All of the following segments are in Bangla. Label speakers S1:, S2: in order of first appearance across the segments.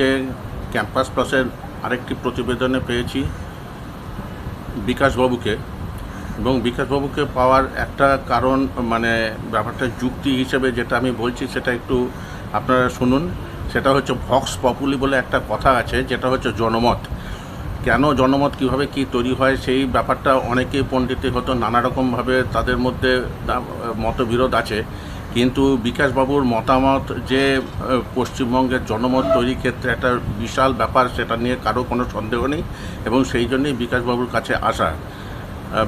S1: আজকে ক্যাম্পাস প্লাসের আরেকটি প্রতিবেদনে পেয়েছি বিকাশবাবুকে। এবং বিকাশবাবুকে পাওয়ার একটা কারণ মানে ব্যাপারটা যুক্তি হিসেবে যেটা আমি বলছি সেটা একটু আপনারা শুনুন। সেটা হচ্ছে ভক্স পপুলি বলে একটা কথা আছে, যেটা হচ্ছে জনমত। কেন জনমত, কীভাবে কি তৈরি হয়, সেই ব্যাপারটা অনেকেই পণ্ডিতের হতো নানা রকমভাবে তাদের মধ্যে মতবিরোধ আছে। কিন্তু বিকাশবাবুর মতামত যে পশ্চিমবঙ্গের জনমত তৈরির ক্ষেত্রে একটা বিশাল ব্যাপার, সেটা নিয়ে কারও কোনো সন্দেহ নেই, এবং সেই জন্যই বিকাশবাবুর কাছে আসা।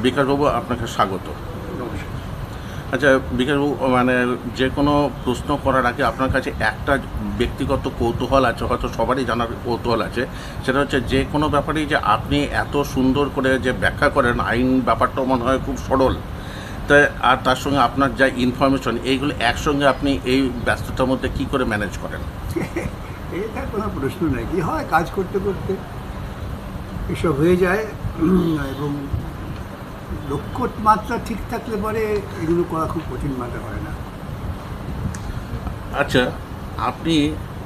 S1: বিকাশবাবু, আপনাকে স্বাগত। আচ্ছা বিকাশবাবু মানে যে কোনো প্রশ্ন করার আগে আপনার কাছে একটা ব্যক্তিগত কৌতূহল আছে, হয়তো সবারই জানার কৌতূহল আছে, সেটা হচ্ছে যে কোনো ব্যাপারেই যে আপনি এত সুন্দর করে যে ব্যাখ্যা করেন, আইন ব্যাপারটাও মনে হয় খুব সরল। তাই আর তার সঙ্গে আপনার যা ইনফরমেশন এইগুলো একসঙ্গে আপনি এই ব্যস্ততার মধ্যে কি করে ম্যানেজ করেন?
S2: এটা কোনো প্রশ্ন নেই। কি হয়? কাজ করতে করতে এসব হয়ে যায়। এবং লক্ষ্য মাত্রা ঠিক থাকলে পরে এগুলো করা খুব কঠিন মাত্রা হয় না।
S1: আচ্ছা আপনি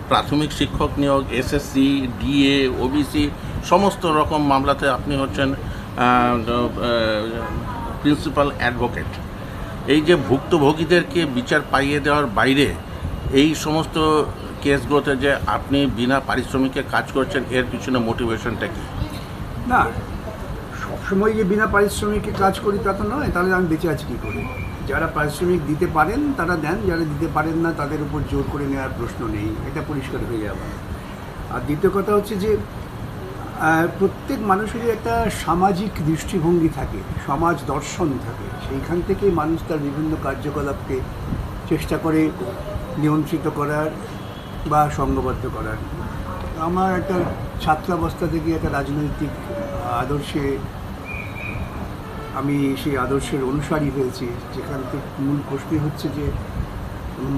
S1: প্রাথমিক শিক্ষক নিয়োগ এসএসসি ডিএ ওবিসি সমস্ত রকম মামলাতে আপনি হচ্ছেন প্রিন্সিপাল অ্যাডভোকেট। এই যে ভুক্তভোগীদেরকে বিচার পাইয়ে দেওয়ার বাইরে এই সমস্ত কেসগুলোতে যে আপনি বিনা পারিশ্রমিকে কাজ করছেন, এর পিছনে মোটিভেশনটা কি?
S2: না, সবসময় যে বিনা পারিশ্রমিকে কাজ করি তা তো নয়, তাহলে আমি বেঁচে আছি কী করে? যারা পারিশ্রমিক দিতে পারেন, তারা দেন, যারা দিতে পারেন না, তাদের উপর জোর করে নেওয়ার প্রশ্ন নেই, এটা পরিষ্কার হয়ে যাবে। আর দ্বিতীয় কথা হচ্ছে যে প্রত্যেক মানুষেরই একটা সামাজিক দৃষ্টিভঙ্গি থাকে, সমাজ দর্শন থাকে। সেইখান থেকেই মানুষ তার বিভিন্ন কার্যকলাপকে চেষ্টা করে নিয়ন্ত্রিত করার বা সঙ্গবদ্ধ করার। আমার একটা ছাত্রাবস্থা থেকে একটা রাজনৈতিক আদর্শে আমি সেই আদর্শের অনুসারী হয়েছি, যেখান থেকে মূল প্রশ্নই হচ্ছে যে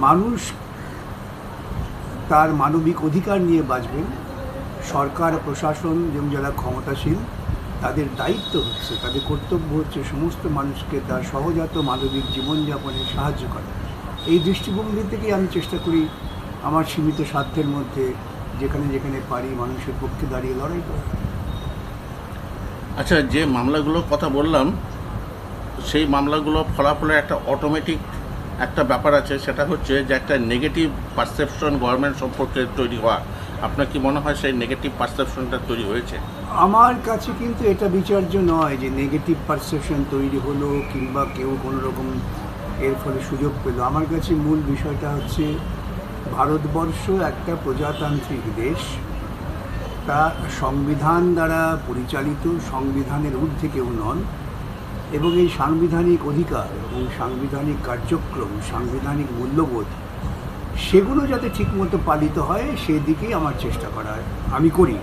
S2: মানুষ তার মানবিক অধিকার নিয়ে বাঁচবেন সরকার, প্রশাসন, এবং যারা ক্ষমতাসীন তাদের দায়িত্ব হচ্ছে, তাদের কর্তব্য হচ্ছে সমস্ত মানুষকে তার সহজাত মানবিক জীবনযাপনে সাহায্য করা। এই দৃষ্টিভঙ্গি থেকে আমি চেষ্টা করি আমার সীমিত স্বার্থের মধ্যে যেখানে যেখানে পারি মানুষের পক্ষে দাঁড়িয়ে লড়াই করা।
S1: আচ্ছা যে মামলাগুলোর কথা বললাম, সেই মামলাগুলো ফলাফলের একটা অটোমেটিক একটা ব্যাপার আছে, সেটা হচ্ছে যে একটা নেগেটিভ পারসেপশন গভর্নমেন্ট সম্পর্কে তৈরি হওয়া। আপনার কি মনে হয় সেই নেগেটিভ পারসেপশনটা তৈরি হয়েছে?
S2: আমার কাছে কিন্তু এটা বিচার্য নয় যে নেগেটিভ পারসেপশন তৈরি হলো কিংবা কেউ কোনো রকম এর ফলে সুযোগ পেল। আমার কাছে মূল বিষয়টা হচ্ছে ভারতবর্ষ একটা প্রজাতান্ত্রিক দেশ। তা সংবিধান দ্বারা পরিচালিত, সংবিধানের ঊর্ধ্বে কেউ নন এবং এই সাংবিধানিক অধিকার এবং সাংবিধানিক কার্যক্রম, সাংবিধানিক মূল্যবোধ সেগুলো যাতে ঠিকমতো পালিত হয়, সেদিকেই আমার চেষ্টা করা আমি করি।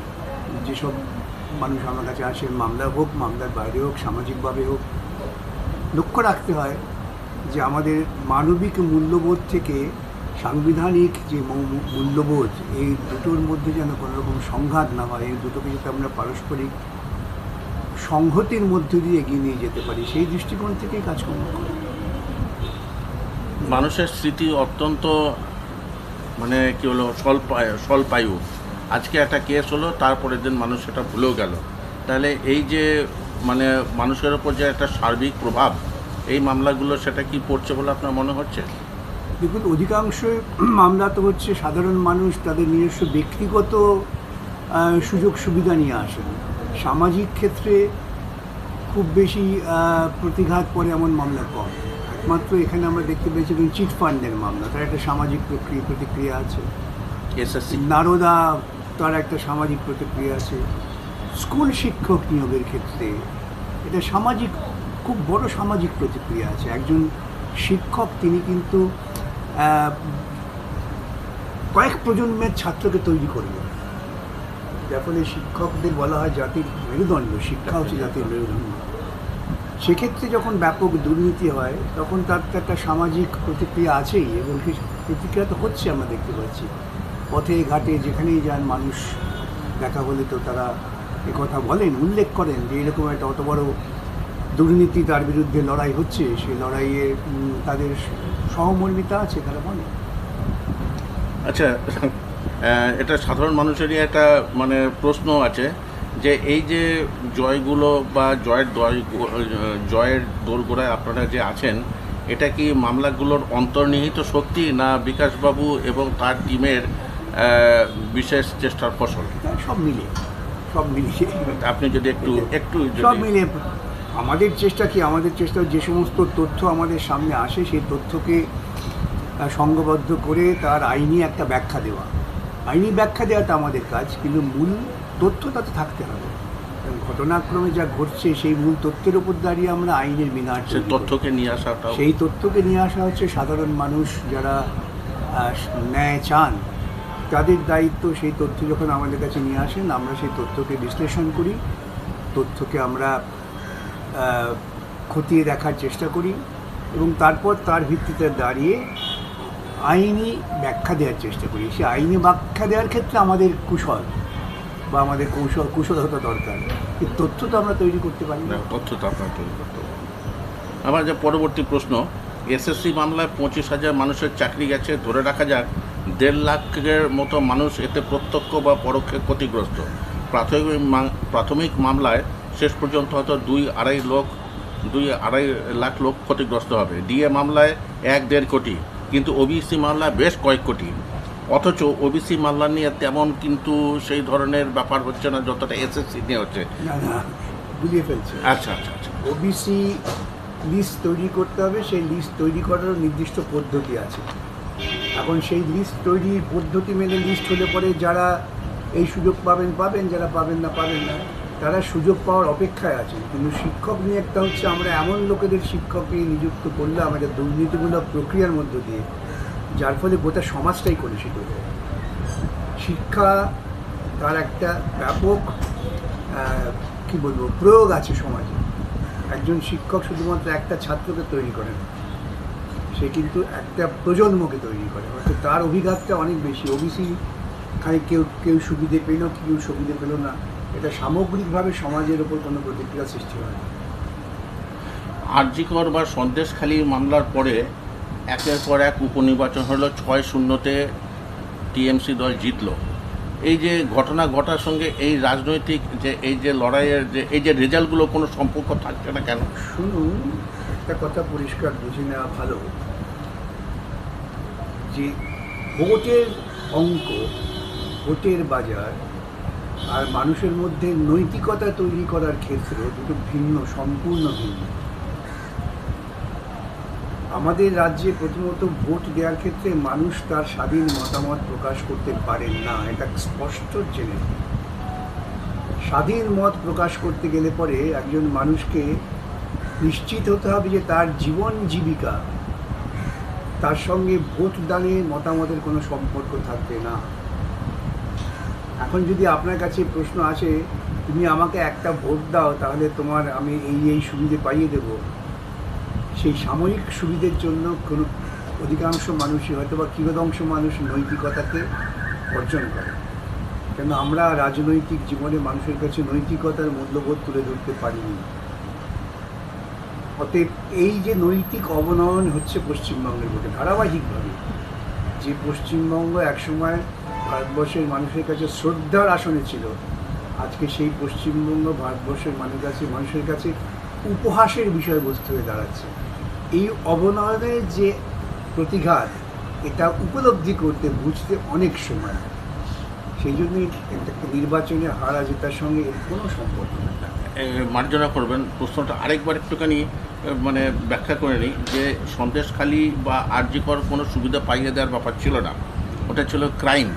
S2: যেসব মানুষ আমার কাছে আসে, মামলা হোক, মামলার বাইরে হোক, সামাজিকভাবে হোক, লক্ষ্য রাখতে হয় যে আমাদের মানবিক মূল্যবোধ থেকে সাংবিধানিক যে মূল্যবোধ, এই দুটোর মধ্যে যেন কোনো রকম সংঘাত না হয়, এই দুটোকে যাতে আমরা পারস্পরিক সংহতির মধ্য দিয়ে এগিয়ে নিয়ে যেতে পারি, সেই দৃষ্টিকোণ থেকেই কাজকর্ম করি।
S1: মানুষের স্মৃতি অত্যন্ত মানে কি হলো স্বল্পায় স্বল্পায়ু আজকে একটা কেস হলো, তারপরের দিন মানুষ সেটা ভুলেও গেল। তাহলে এই যে মানে মানুষের ওপর যে একটা সার্বিক প্রভাব, এই মামলাগুলো সেটা কি পড়ছে বলে আপনার মনে হচ্ছে?
S2: দেখুন অধিকাংশ মামলা তো হচ্ছে সাধারণ মানুষ, তাদের নিজস্ব ব্যক্তিগত সুযোগ সুবিধা নিয়ে আসেন সামাজিক ক্ষেত্রে খুব বেশি প্রতিঘাত পরে এমন মামলা কম। একমাত্র এখানে আমরা দেখতে পেয়েছি চিট ফান্ডের মামলা তার একটা সামাজিক প্রক্রিয়া প্রতিক্রিয়া আছে।
S1: এসএসসি
S2: নারদা তার একটা সামাজিক প্রতিক্রিয়া আছে। স্কুল শিক্ষক নিয়োগের ক্ষেত্রে এটা সামাজিক খুব বড় সামাজিক প্রতিক্রিয়া আছে। একজন শিক্ষক তিনি কিন্তু কয়েক প্রজন্মের ছাত্রকে তৈরি করবেন যার ফলে শিক্ষকদের বলা হয় জাতির মেরুদণ্ড শিক্ষা হচ্ছে জাতির মেরুদণ্ড। সেক্ষেত্রে যখন ব্যাপক দুর্নীতি হয়, তখন তার তো একটা সামাজিক প্রতিক্রিয়া আছেই এবং সেই প্রতিক্রিয়া তো হচ্ছে আমরা দেখতে পাচ্ছি। পথে, ঘাটে যেখানেই যান মানুষ, দেখা হলে তো তারা কথা বলেন, উল্লেখ করেন যে এরকম একটা অত বড় দুর্নীতি তার বিরুদ্ধে লড়াই হচ্ছে সেই লড়াইয়ে তাদের সহমর্মিতা আছে তারা বলে
S1: আচ্ছা এটা সাধারণ মানুষেরই একটা মানে প্রশ্ন আছে। যে এই যে জয়গুলো বা জয়ের দয়- জয়ের দোরগোড়ায় আপনারা যে আছেন এটা কি মামলাগুলোর অন্তর্নিহিত শক্তি না বিকাশবাবু এবং তার টিমের বিশেষ চেষ্টার ফসল?
S2: সব মিলিয়ে সব মিলিয়ে।
S1: আপনি যদি একটু একটু
S2: সব মিলিয়ে আমাদের চেষ্টা কি? আমাদের চেষ্টা যে সমস্ত তথ্য আমাদের সামনে আসে সেই তথ্যকে সংঘবদ্ধ করে তার আইনি একটা ব্যাখ্যা দেওয়া। আইনি ব্যাখ্যা দেওয়াটা আমাদের কাজ কিন্তু মূল তথ্য তাতে থাকতে হবে। ঘটনাক্রমে যা ঘটছে সেই মূল তথ্যের উপর দাঁড়িয়ে আমরা আইনের
S1: সে তথ্যকে নিয়ে আসাটাও।
S2: সেই তথ্যকে নিয়ে আসা হচ্ছে সাধারণ মানুষ যারা ন্যায় চান তাদের দায়িত্ব সেই তথ্য যখন আমাদের কাছে নিয়ে আসেন আমরা সেই তথ্যকে বিশ্লেষণ করি তথ্যকে আমরা খতিয়ে দেখার চেষ্টা করি এবং তারপর তার ভিত্তিতে দাঁড়িয়ে আইনি ব্যাখ্যা দেওয়ার চেষ্টা করি। সে আইনি ব্যাখ্যা দেওয়ার ক্ষেত্রে আমাদের কুশল। বা আমাদের কৌশল, কুশলতা দরকার। এই তথ্য তো আমরা তৈরি করতে পারি। না
S1: তথ্য তো আপনার তৈরি করতে হবে আমার যে পরবর্তী প্রশ্ন, এসএসসি মামলায় পঁচিশ হাজার মানুষের চাকরি গেছে, ধরে রাখা যাক, দেড় লাখের মতো মানুষ এতে প্রত্যক্ষ বা পরোক্ষে ক্ষতিগ্রস্ত। প্রাথমিক প্রাথমিক মামলায় শেষ পর্যন্ত হয়তো দুই আড়াই লোক, দুই আড়াই লাখ লোক ক্ষতিগ্রস্ত হবে। ডিএ মামলায় এক দেড় কোটি, কিন্তু ওবিসি মামলায় বেশ কয়েক কোটি। অথচ ওবিসি মামলা নিয়ে তেমন কিন্তু সেই ধরনের ব্যাপার হচ্ছে না যতটা এসএসসি নিয়ে হচ্ছে।
S2: না না গুলিয়ে ফেলছে।
S1: আচ্ছা আচ্ছা আচ্ছা।
S2: ওবিসি লিস্ট তৈরি করতে হবে সেই লিস্ট তৈরি করারও নির্দিষ্ট পদ্ধতি আছে। এখন সেই লিস্ট তৈরির পদ্ধতি মেনে লিস্ট হলে পরে যারা এই সুযোগ পাবেন পাবেন যারা পাবেন না পাবেন না তারা সুযোগ পাওয়ার অপেক্ষায় আছে। কিন্তু শিক্ষক নিয়োগটা হচ্ছে আমরা এমন লোকেদের শিক্ষককে নিযুক্ত করলাম একটা দুর্নীতিমূলক প্রক্রিয়ার মধ্য দিয়ে। যার ফলে গোটা সমাজটাই কলুষিত হয়ে শিক্ষা তার একটা ব্যাপক কি বলব, প্রয়োগ আছে সমাজে। একজন শিক্ষক শুধুমাত্র একটা ছাত্রকে তৈরি করেন না। সে কিন্তু একটা প্রজন্মকে তৈরি করে। অর্থাৎ তার অভিঘাতটা অনেক বেশি। ওবিসি খালি কেউ কেউ সুবিধে পেল কেউ সুবিধে পেল না, এটা সামগ্রিকভাবে সমাজের ওপর কোনো প্রতিক্রিয়া সৃষ্টি হয় না।
S1: আরজিকর বা সন্দেশখালী মামলার পরে একের পর এক উপনির্বাচন হলো, ছয় শূন্যতে টিএমসি দল জিতল। এই যে ঘটনা ঘটার সঙ্গে এই রাজনৈতিক যে, এই যে লড়াইয়ের যে, এই যে রেজাল্টগুলো কোনো সম্পর্ক থাকছে না কেন?
S2: শুনুন, একটা কথা পরিষ্কার বুঝে নেওয়া ভালো। যে ভোটের অঙ্ক, ভোটের বাজার আর মানুষের মধ্যে নৈতিকতা তৈরি করার ক্ষেত্র দুটো ভিন্ন, সম্পূর্ণ ভিন্ন। আমাদের রাজ্যে প্রথমত ভোট দেওয়ার ক্ষেত্রে মানুষ তার স্বাধীন মতামত প্রকাশ করতে পারেন না, এটা স্পষ্ট জেনে স্বাধীন মত প্রকাশ করতে গেলে পরে একজন মানুষকে নিশ্চিত হতে হবে যে তার জীবন জীবিকা, তার সঙ্গে ভোট দানে মতামতের কোনো সম্পর্ক থাকবে না। এখন যদি আপনার কাছে প্রশ্ন আসে, তুমি আমাকে একটা ভোট দাও, তাহলে তোমার আমি এই এই সুবিধে পাইয়ে দেব। সেই সাময়িক সুবিধের জন্য কোনো অধিকাংশ মানুষই হয়তো বা কিয়দংশ মানুষ নৈতিকতাকে অর্জন করে। কেন আমরা রাজনৈতিক জীবনে মানুষের কাছে নৈতিকতার মূল্যবোধ তুলে ধরতে পারিনি। অতএব এই যে নৈতিক অবনয়ন হচ্ছে পশ্চিমবঙ্গের মধ্যে ধারাবাহিকভাবে, যে পশ্চিমবঙ্গ একসময় ভারতবর্ষের মানুষের কাছে শ্রদ্ধার আসনে ছিল, আজকে সেই পশ্চিমবঙ্গ ভারতবর্ষের মানুষের কাছে মানুষের কাছে উপহাসের বিষয়বস্তু হয়ে দাঁড়াচ্ছে। এই অবনয়নের যে প্রতিঘাত এটা উপলব্ধি করতে বুঝতে অনেক সময়। সেই জন্যই একটা নির্বাচনে হারা জেতার সঙ্গে এর কোনো সম্পর্ক নেই।
S1: মার্জনা করবেন। প্রশ্নটা আরেকবার একটুখানি মানে ব্যাখ্যা করে নিই যে সন্দেশখালী বা আরজিকর কোনো সুবিধা পাইয়ে দেওয়ার ব্যাপার ছিল না। ওটা ছিল ক্রাইম।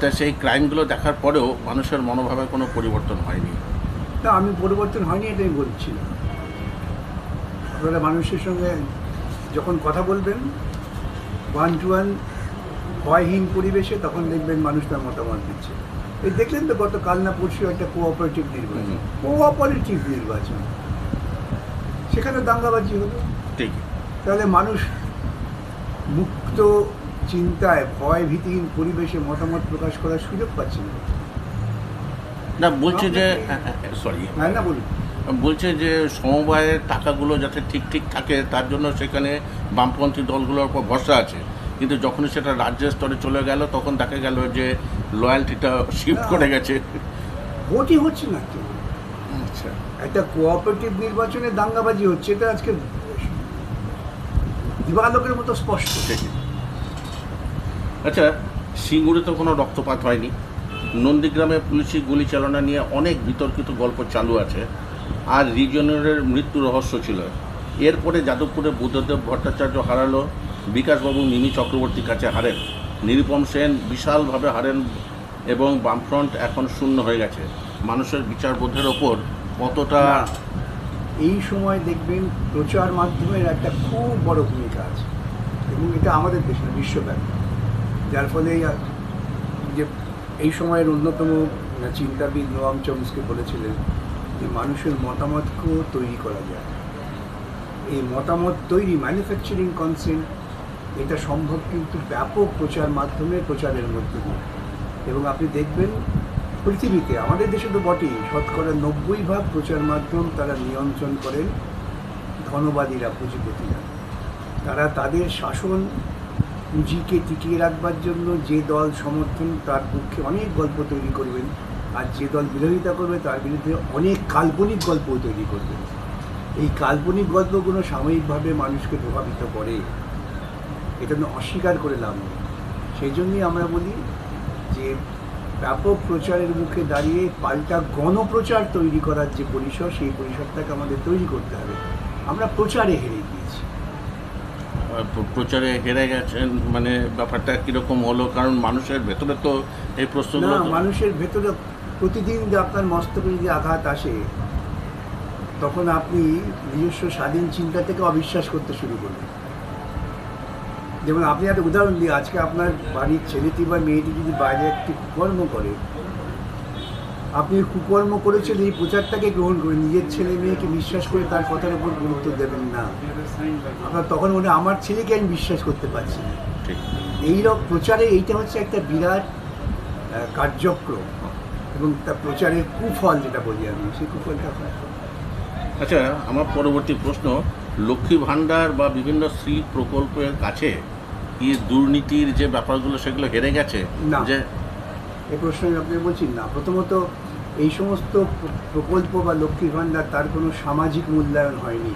S1: তা সেই ক্রাইমগুলো দেখার পরেও মানুষের মনোভাবে কোনো পরিবর্তন হয়নি।
S2: না আমি পরিবর্তন হয়নি এটাই বলছি না আপনারা মানুষের সঙ্গে যখন কথা বলবেন ওয়ান টু ওয়ান ভয়হীন পরিবেশে তখন দেখবেন মানুষ তার মতামত দিচ্ছে। এই দেখলেন তো গত কাল না পরশু একটা কোঅপারেটিভ নির্বাচন। কোঅপারেটিভ নির্বাচন। সেখানে দাঙ্গাবাজি হলো।
S1: ঠিক।
S2: তাহলে মানুষ মুক্ত চিন্তায় ভয় ভীতিহীন পরিবেশে মতামত প্রকাশ করার সুযোগ পাচ্ছে না।
S1: না বলছে যে সরি
S2: হ্যাঁ না বলুন।
S1: বলছে যে সমবায়ের টাকাগুলো যাতে ঠিক ঠিক থাকে তার জন্য সেখানে বামপন্থী দলগুলোর উপর ভরসা আছে। কিন্তু যখনই সেটা রাজ্য স্তরে চলে গেল তখন দেখা গেল যে লয়্যালটিটা শিফট করে গেছে।
S2: ভোটই হচ্ছে না তো
S1: আচ্ছা।
S2: একটা কোঅপারেটিভ নির্বাচনে দাঙ্গাবাজি হচ্ছে এটা আজকে দিবালোকের মতো স্পষ্ট।
S1: আচ্ছা সিঙ্গুরে তো কোনো রক্তপাত হয়নি। নন্দীগ্রামে পুলিশি গুলি চালনা নিয়ে অনেক বিতর্কিত গল্প চালু আছে। আর রিজনের মৃত্যু রহস্য ছিল। এরপরে যাদবপুরে বুদ্ধদেব ভট্টাচার্য হারালো, বিকাশবাবু মিমি চক্রবর্তীর কাছে হারেন। নিরুপম সেন বিশালভাবে হারেন এবং বামফ্রন্ট এখন শূন্য হয়ে গেছে। মানুষের বিচারবোধের ওপর কতটা
S2: এই সময় দেখবেন প্রচার মাধ্যমের একটা খুব বড় ভূমিকা আছে, এবং এটা আমাদের দেশে বিশ্বব্যাপী। যার ফলে যে এই সময়ের অন্যতম চিন্তাবিদ নোয়াম চমস্কি বলেছিলেন যে মানুষের মতামতকেও তৈরি করা যায়। এই মতামত তৈরি ম্যানুফ্যাকচারিং কনসেন্ট এটা সম্ভব কিন্তু ব্যাপক প্রচার মাধ্যমে, প্রচারের মধ্যে দিয়ে। এবং আপনি দেখবেন, পৃথিবীতে, আমাদের দেশে তো বটেই, শতকরা নব্বই ভাগ প্রচার মাধ্যম তারা নিয়ন্ত্রণ করেন, ধনবাদীরা, পুঁজিপতিরা। তারা তাদের শাসন পুঁজিকে টিকিয়ে রাখবার জন্য যে দল সমর্থন, তার পক্ষে অনেক গল্প তৈরি করবেন। আর যে দল বিরোধিতা করবে তার বিরুদ্ধে অনেক কাল্পনিক গল্প তৈরি করবেন এই কাল্পনিক গল্পগুলো সাময়িকভাবে মানুষকে প্রভাবিত করে। এটা আমি অস্বীকার করে লাভ নেই। সেই জন্যই আমরা বলি যে ব্যাপক প্রচারের মুখে দাঁড়িয়ে পাল্টা গণপ্রচার তৈরি করার যে পরিসর সেই পরিসরটাকে আমাদের তৈরি করতে হবে। আমরা প্রচারে হেরে গিয়েছি।
S1: প্রচারে হেরে গেছেন মানে ব্যাপারটা কীরকম হলো? কারণ মানুষের ভেতরে তো এই প্রশ্ন
S2: না মানুষের ভেতরে প্রতিদিন যে আপনার মস্তকে যদি আঘাত আসে তখন আপনি নিজস্ব স্বাধীন চিন্তা থেকে অবিশ্বাস করতে শুরু করবেন। যেমন আপনি একটা উদাহরণ দিই আজকে আপনার বাড়ির ছেলেটি বা মেয়েটি যদি বাইরে একটি কুকর্ম করে আপনি কুকর্ম করেছেন এই প্রচারটাকে গ্রহণ করে নিজের ছেলে মেয়েকে বিশ্বাস করে তার কথার উপর গুরুত্ব দেবেন না। আপনার তখন মনে আমার ছেলেকে আমি বিশ্বাস করতে পারছি না।
S1: ঠিক।
S2: এই রকম প্রচারে এইটা হচ্ছে একটা বিরাট কার্যক্রম। এবং তার প্রচারের কুফল যেটা বলি আমি সেই কুফলটা হয়।
S1: আচ্ছা আমার পরবর্তী প্রশ্ন লক্ষ্মী ভাণ্ডার বা বিভিন্ন শ্রী প্রকল্পের কাছে কি দুর্নীতির যে ব্যাপারগুলো সেগুলো হেরে গেছে?
S2: না।
S1: যে
S2: এই প্রশ্ন আমি আপনাকে বলছি না। প্রথমত এই সমস্ত প্রকল্প বা লক্ষ্মী ভাণ্ডার তার কোনো সামাজিক মূল্যায়ন হয়নি।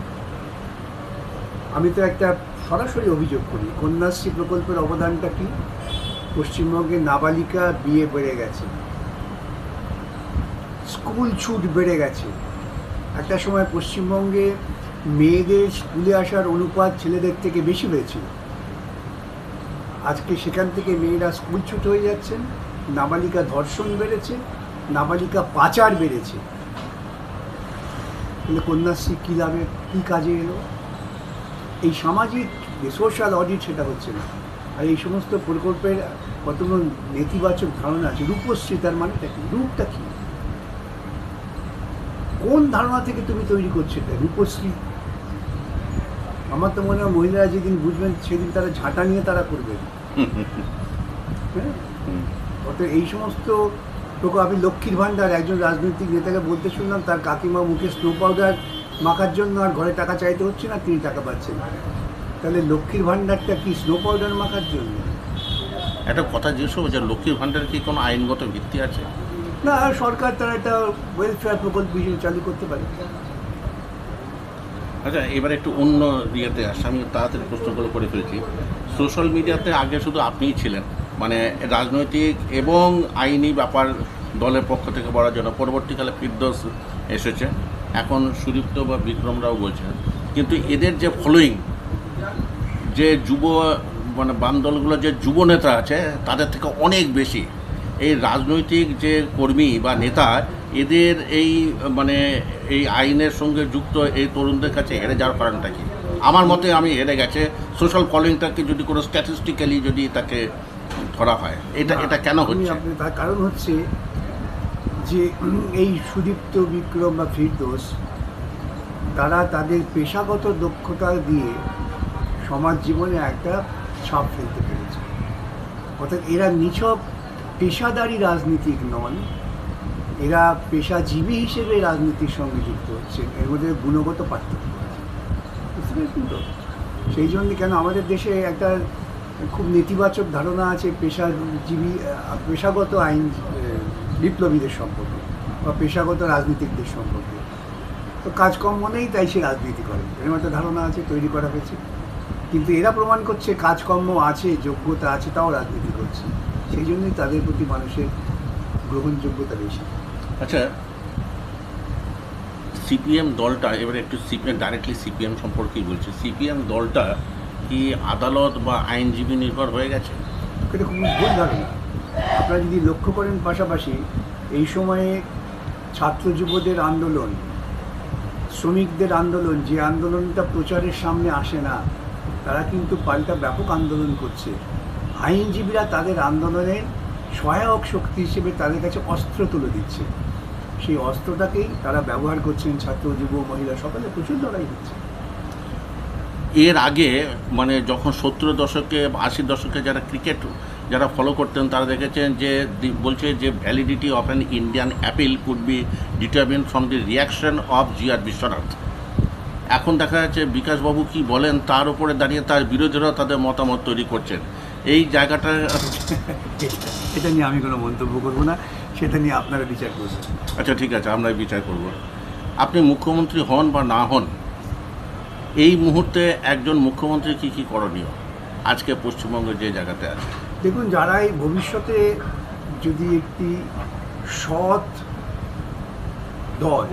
S2: আমি তো একটা সরাসরি অভিযোগ করি কন্যাশ্রী প্রকল্পের অবদানটা কি? পশ্চিমবঙ্গে নাবালিকা বিয়ে বেড়ে গেছে। স্কুল ছুট বেড়ে গেছে। একটা সময় পশ্চিমবঙ্গে মেয়েদের স্কুলে আসার অনুপাত ছেলেদের থেকে বেশি হয়েছিল আজকে সেখান থেকে মেয়েরা স্কুল ছুট হয়ে যাচ্ছেন, নাবালিকা ধর্ষণ বেড়েছে, নাবালিকা পাচার বেড়েছে। কন্যাশ্রী কী লাভে, কী কাজে এলো? এই সামাজিক সোশ্যাল অডিট সেটা হচ্ছে না। আর এই সমস্ত প্রকল্পের কতগুলো নেতিবাচক ধারণা আছে? রূপশ্রী তার মানেটা কি? রূপটা কি? কোন ধারণা থেকে তুমি তৈরি করছ এটা? রূপশ্রী। আমার তো মনে হয় মহিলারা যেদিন বুঝবেন, সেদিন তারা ঝাঁটা নিয়ে তারা করবেন হ্যাঁ? এই সমস্ত প্রকল্প আমি লক্ষ্মীর ভাণ্ডার, একজন রাজনৈতিক নেতাকে বলতে শুনলাম, তার কাকিমা মুখে স্নো পাউডার মাখার জন্য আর ঘরে টাকা চাইতে হচ্ছে না, তিনি টাকা পাচ্ছেন। তাহলে লক্ষ্মীর ভাণ্ডারটা কি স্নো পাউডার মাখার জন্য?
S1: একটা কথা জিজ্ঞেস করব, যে লক্ষ্মীর ভাণ্ডার কি কোনো আইনগত ভিত্তি আছে?
S2: না, সরকার তারা একটা ওয়েলফেয়ার প্রকল্প হিসেবে চালু করতে পারে।
S1: আচ্ছা এবার একটু অন্য ইয়েতে আসে, আমি তাড়াতাড়ি প্রশ্নগুলো করে ফেলেছি। সোশ্যাল মিডিয়াতে আগে শুধু আপনিই ছিলেন মানে রাজনৈতিক এবং আইনি ব্যাপার দলের পক্ষ থেকে বলার জন্য। পরবর্তীকালে ফিরদোস এসেছে, এখন সুদীপ্ত বা বিক্রমরাও বলছেন। কিন্তু এদের যে ফলোয়িং যে যুব মানে বাম দলগুলো যে যুব নেতা আছে, তাদের থেকে অনেক বেশি। এই রাজনৈতিক যে কর্মী বা নেতা এদের এই মানে এই আইনের সঙ্গে যুক্ত এই তরুণদের কাছে হেরে যাওয়ার কারণটা কি? আমার মতে আমি হেরে গেছে। সোশ্যাল ফলোয়িংটাকে যদি কোনো স্ট্যাটিস্টিক্যালি যদি তাকে ধরা হয় এটা এটা কেন হচ্ছে?
S2: তার কারণ হচ্ছে যে এই সুদীপ্ত বিক্রম বা ফিরদোস তারা তাদের পেশাগত দক্ষতা দিয়ে সমাজ জীবনে একটা ছাপ ফেলতে পেরেছে। অর্থাৎ এরা নিছক পেশাদারি রাজনীতিক নন, এরা পেশাজীবী হিসেবে রাজনীতির সঙ্গে যুক্ত হচ্ছেন এর মধ্যে গুণগত পার্থক্য বুঝতে পেরেছেন তো? সেই জন্য কেন আমাদের দেশে একটা খুব নেতিবাচক ধারণা আছে, পেশাজীবী, পেশাগত আইন বিপ্লবীদের সম্পর্কে বা পেশাগত রাজনীতিকদের সম্পর্কে। তো কাজকর্ম নেই, তাই সে রাজনীতি করে। এরকম একটা ধারণা আছে, তৈরি করা হয়েছে। কিন্তু এরা প্রমাণ করছে কাজকর্ম আছে, যোগ্যতা আছে, তাও রাজনীতি করছে। সেই জন্যই তাদের প্রতি মানুষের গ্রহণযোগ্যতা বেশি।
S1: আচ্ছা সিপিএম দলটা এবারে একটু সিপিএম ডাইরেক্টলি সিপিএম সম্পর্কেই বলছি। সিপিএম দলটা কি আদালত বা আইনজীবী নির্ভর হয়ে গেছে?
S2: এটা খুব ভুল ধারণা। আপনারা যদি লক্ষ্য করেন পাশাপাশি এই সময়ে ছাত্র যুবদের আন্দোলন শ্রমিকদের আন্দোলন যে আন্দোলনটা প্রচারের সামনে আসে না তারা কিন্তু পাল্টা ব্যাপক আন্দোলন করছে। আইনজীবীরা তাদের আন্দোলনে সহায়ক শক্তি হিসেবে তাদের কাছে অস্ত্র তুলে দিচ্ছে। সেই অস্ত্রটাকেই তারা ব্যবহার করছেন ছাত্র, যুব, মহিলা, সকলে প্রচুর লড়াই হচ্ছে
S1: এর আগে মানে যখন সত্তর দশকে বা আশির দশকে যারা ক্রিকেট যারা ফলো করতেন, তারা দেখেছেন যে বলছে যে validity of an Indian appeal could be determine from the reaction of G R Viswanath এখন দেখা যাচ্ছে বিকাশবাবু কি বলেন, তার উপরে দাঁড়িয়ে তার বিরোধীরাও তাদের মতামত তৈরি করছেন। এই জায়গাটা
S2: এটা নিয়ে আমি কোনো মন্তব্য করব না সেটা নিয়ে আপনারা বিচার করবেন।
S1: আচ্ছা ঠিক আছে আমরা বিচার করব। আপনি মুখ্যমন্ত্রী হন বা না হন এই মুহূর্তে একজন মুখ্যমন্ত্রী কি কি করণীয়? আজকে পশ্চিমবঙ্গের যে জায়গাতে আছে।
S2: দেখুন যারাই ভবিষ্যতে যদি একটি সৎ দল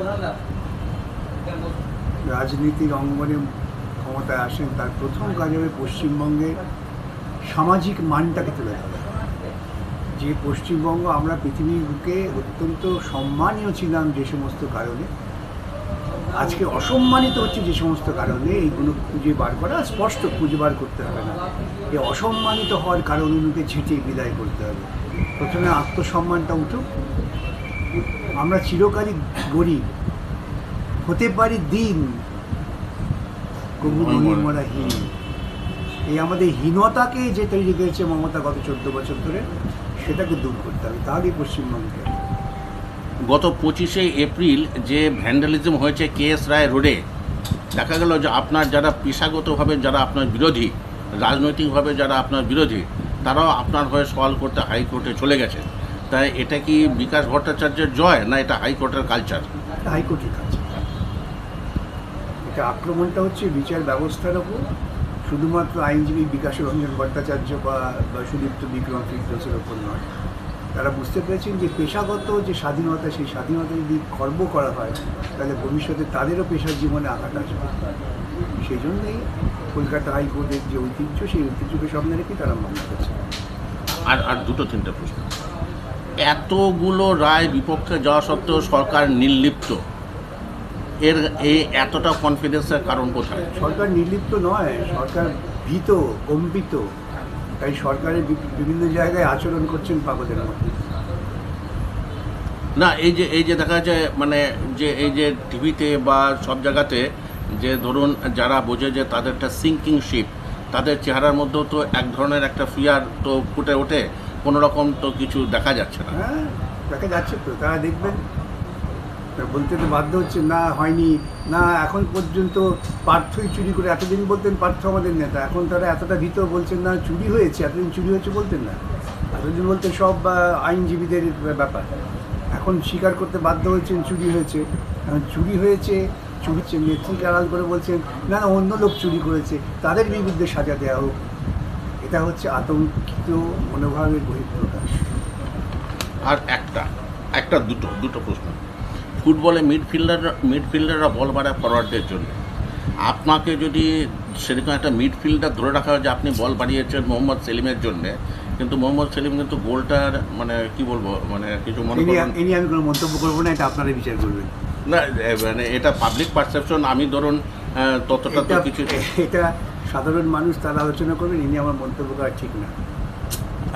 S2: রাজনীতির অঙ্গনে ক্ষমতায় আসেন তার প্রথম কাজ হবে পশ্চিমবঙ্গে সামাজিক মানটাকে তুলে ধরা। যে পশ্চিমবঙ্গ আমরা পৃথিবীর বুকে অত্যন্ত সম্মানীয় ছিলাম যে সমস্ত কারণে আজকে অসম্মানিত হচ্ছে যে সমস্ত কারণে এইগুলো খুঁজে বার করা স্পষ্ট খুঁজে বার করতে হবে না। এই অসম্মানিত হওয়ার কারণগুলোকে ঝেঁটিয়ে বিদায় করতে হবে। প্রথমে আত্মসম্মানটা উঠুক। আমরা চিরকালই গরিব। হতে পারি দিন কবু মরা হীন এই আমাদের হীনতাকে যে তৈরি করেছে মমতা গত চোদ্দ বছর ধরে সেটাকে দূর করতে হবে। তাহলেই পশ্চিমবঙ্গকে
S1: গত পঁচিশে এপ্রিল যে ভ্যান্ডালিজম হয়েছে কে এস রায় রোডে দেখা গেল যে আপনার যারা পেশাগতভাবে যারা আপনার বিরোধী রাজনৈতিকভাবে যারা আপনার বিরোধী তারাও আপনার হয়ে সওয়াল করতে হাইকোর্টে চলে গেছে। তাই এটা কি বিকাশ ভট্টাচার্যের জয় না এটা হাইকোর্টের কালচার
S2: হাইকোর্টের কাছে এটা আক্রমণটা হচ্ছে বিচার ব্যবস্থার ওপর শুধুমাত্র আইনজীবী বিকাশ রঞ্জন ভট্টাচার্য বা সুদীপ্ত বিক্রম ফিরদোসের ওপর নয়। তারা বুঝতে পেরেছেন যে পেশাগত যে স্বাধীনতা, সেই স্বাধীনতা যদি খর্ব করা হয়, তাহলে ভবিষ্যতে তাদেরও পেশার জীবনে আঘাত আসবে। সেই জন্যই কলকাতা হাইকোর্টের যে ঐতিহ্য, সেই ঐতিহ্যকে সামনে রেখে তারা মান্য করছে।
S1: আর আর দুটো, তিনটে প্রশ্ন। এতগুলো রায় বিপক্ষে যাওয়া সত্ত্বেও সরকার নির্লিপ্ত। এর এই এতটা কনফিডেন্সের কারণ কোথায়?
S2: সরকার নির্লিপ্ত নয় সরকার ভীত কম্পিত। তাই সরকারের বিভিন্ন জায়গায় আচরণ করছেন পাগলের মতো
S1: না এই যে এই যে দেখা যায় মানে যে এই যে টিভিতে বা সব জায়গাতে যে ধরুন যারা বোঝে যে তাদের একটা সিঙ্কিং শিপ তাদের চেহারার মধ্যেও তো এক ধরনের একটা ফিয়ার তো ফুটে ওঠে কোনো রকম তো কিছু দেখা যাচ্ছে না।
S2: হ্যাঁ দেখা যাচ্ছে তো তারা দেখবেন। বলতে তো বাধ্য হচ্ছে, না হয়নি, না এখন পর্যন্ত পার্থই চুরি করে, এতদিন বলতেন পার্থ আমাদের নেতা, এখন তারা এতটা ভীত বলছেন না, চুরি হয়েছে, এতদিন চুরি হয়েছে বলতেন না। এতদিন বলতে সব আইনজীবীদের ব্যাপার। এখন স্বীকার করতে বাধ্য হয়েছেন, চুরি হয়েছে। এখন চুরি হয়েছে, চুরি হচ্ছে নেত্রীকে আড়াল করে বলছেন, না না, অন্য লোক চুরি করেছে, তাদের বিরুদ্ধে সাজা দেওয়া হোক। এটা হচ্ছে আতঙ্কিত মনোভাবের বহিঃপ্রকাশ।
S1: আর একটা একটা, দুটো দুটো প্রশ্ন। ফুটবলে মিডফিল্ডার মিডফিল্ডাররা বল বাড়ায় ফরওয়ার্ডদের জন্য। আপনাকে যদি সেরকম একটা মিডফিল্ডার ধরে রাখা হয় যে আপনি বল বাড়িয়েছেন মোহাম্মদ সেলিমের জন্য কিন্তু মোহাম্মদ সেলিম কিন্তু গোলটার মানে কি বলব মানে কিছু মনে
S2: এ নিয়ে
S1: করেন
S2: এ নিয়ে আমি কোনো মন্তব্য করব না এটা আপনারা বিচার করবেন।
S1: না মানে এটা পাবলিক পারসেপশন আমি ধরুন ততটা তো কিছু
S2: এটা সাধারণ মানুষ তারা আলোচনা করবেন ইনি আমার মন্তব্য করা ঠিক না।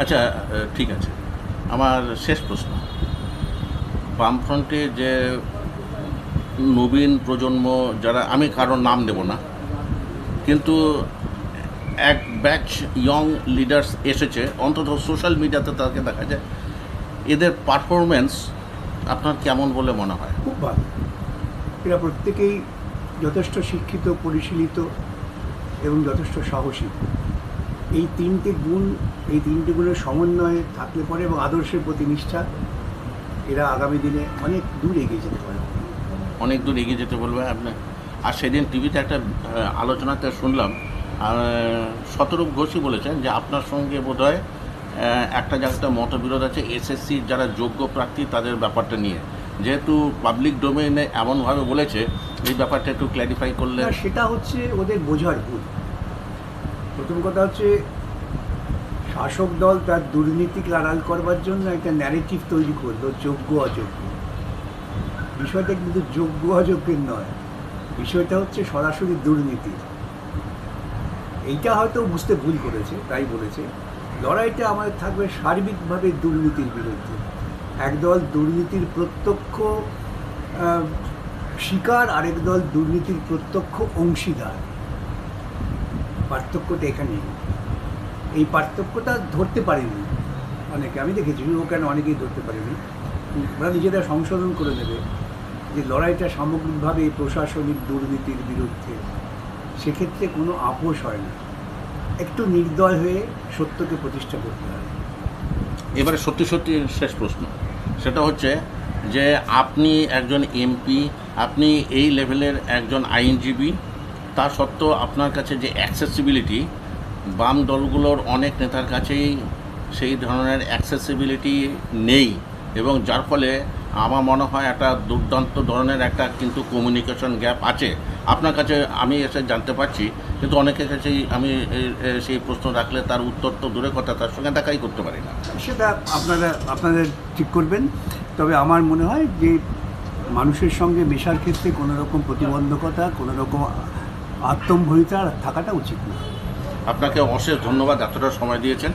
S1: আচ্ছা ঠিক আছে। আমার শেষ প্রশ্ন। বামফ্রন্টে যে নবীন প্রজন্ম, যারা, আমি কারোর নাম দেব না, কিন্তু এক ব্যাচ ইয়ং লিডার্স এসেছে, অন্তত সোশ্যাল মিডিয়াতে তাকে দেখা যায়, এদের পারফরমেন্স আপনার কেমন বলে মনে হয়?
S2: খুব ভালো। এরা প্রত্যেকেই যথেষ্ট শিক্ষিত, পরিশীলিত এবং যথেষ্ট সাহসী। এই তিনটে গুণ, এই তিনটে গুণের সমন্বয়ে থাকলে পরে এবং আদর্শের প্রতি নিষ্ঠা এরা আগামী দিনে অনেক দূর এগিয়ে যেতে পারে।
S1: অনেক দূর এগিয়ে যেতে বলবে আপনার আর সেদিন টিভিতে একটা আলোচনাতে শুনলাম শতরূপ ঘোষই বলেছেন যে আপনার সঙ্গে বোধহয় একটা জায়গাতে মতবিরোধ আছে এসএসসির যারা যোগ্য প্রার্থী তাদের ব্যাপারটা নিয়ে। যেহেতু পাবলিক ডোমেইনে এমনভাবে বলেছে এই ব্যাপারটা একটু ক্ল্যারিফাই করলে
S2: সেটা হচ্ছে ওদের বোঝার ভুল। প্রথম কথা হচ্ছে শাসক দল তার দুর্নীতিকে আড়াল করবার জন্য একটা ন্যারেটিভ তৈরি করল, যোগ্য, অযোগ্য। বিষয়টা কিন্তু যোগ্য, অযোগ্যের নয়। বিষয়টা হচ্ছে সরাসরি দুর্নীতির এইটা হয়তো বুঝতে ভুল করেছে, তাই বলেছে। লড়াইটা আমাদের থাকবে সার্বিকভাবে দুর্নীতির বিরুদ্ধে। একদল দুর্নীতির প্রত্যক্ষ শিকার, আরেক দল দুর্নীতির প্রত্যক্ষ অংশীদার। পার্থক্যটা এখানেই। এই পার্থক্যটা ধরতে পারেনি অনেকে। আমি দেখেছি, ও কেন অনেকেই ধরতে পারেনি? ওরা নিজেরা সংশোধন করে নেবে যে লড়াইটা সামগ্রিকভাবে এই প্রশাসনিক দুর্নীতির বিরুদ্ধে। সেক্ষেত্রে কোনো আপোষ হয় না। একটু নির্দয় হয়ে সত্যকে প্রতিষ্ঠা করতে হয়
S1: এবারে সত্যি সত্যি শেষ প্রশ্ন। সেটা হচ্ছে যে আপনি একজন এমপি, আপনি এই লেভেলের একজন আইনজীবী, তা সত্ত্বেও আপনার কাছে যে অ্যাক্সেসিবিলিটি বাম দলগুলোর অনেক নেতার কাছেই সেই ধরনের অ্যাক্সেসিবিলিটি নেই এবং যার ফলে আমার মনে হয় একটা দুর্দান্ত ধরনের একটা কিন্তু কমিউনিকেশন গ্যাপ আছে। আপনার কাছে আমি এসে জানতে পারছি, কিন্তু অনেকের কাছেই আমি সেই প্রশ্ন রাখলে তার উত্তর তো দূরে কথা, তার সঙ্গে দেখাই করতে পারি না।
S2: সেটা আপনারা আপনাদের ঠিক করবেন। তবে আমার মনে হয় যে মানুষের সঙ্গে মেশার ক্ষেত্রে কোনো রকম প্রতিবন্ধকতা, কোনো রকম আত্মম্ভরিতা থাকাটা উচিত না।
S1: আপনাকে অশেষ ধন্যবাদ এতটা সময় দিয়েছেন।